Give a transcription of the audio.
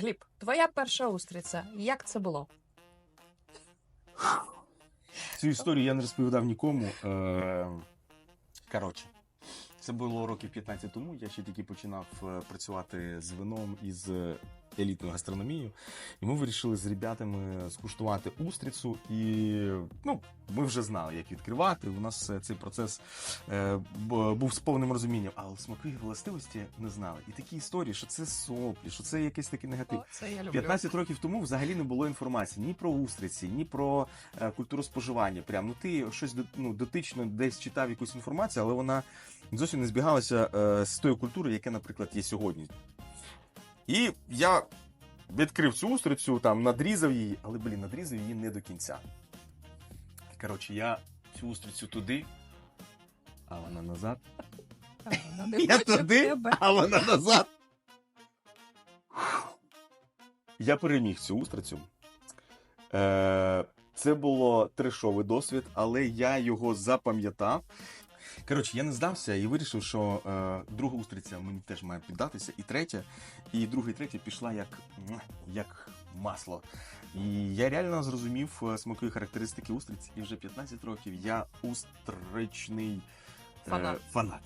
Гліб, твоя перша устриця. Як це було? Цю історію я не розповідав нікому. Е, Коротше, це було років 15 тому. Я ще тільки починав е, працювати з вином і з елітною гастрономією. І ми вирішили з ребятами скуштувати устрицю. І ну, ми вже знали, як відкривати. У нас е, цей процес е, був з повним розумінням, але смакові властивості не знали. І такі історії, що це соплі, що це якийсь такий негатив. О, це я люблю. 15 років тому взагалі не було інформації ні про устриці, ні про е, культуру споживання. Прям ну ти щось ну, дотично десь читав якусь інформацію, але вона зовсім не збігалася е, з тою культурою, яка, наприклад, є сьогодні. І я відкрив цю устрицю, там надрізав її, але блін, надрізав її не до кінця. Коротше, я цю устрицю туди, а вона назад. Та, вона не Я туди, тебе. а вона назад. Я переміг цю устрицю. Е, це було трешовий досвід, але я його запам'ятав. Коротше, я не здався і вирішив, що е, друга устриця мені теж має піддатися, і третя. І друга, і третя пішла як, як масло. І я реально зрозумів е, смакові характеристики устриць, і вже 15 років я устричний е, Фанат. фанат.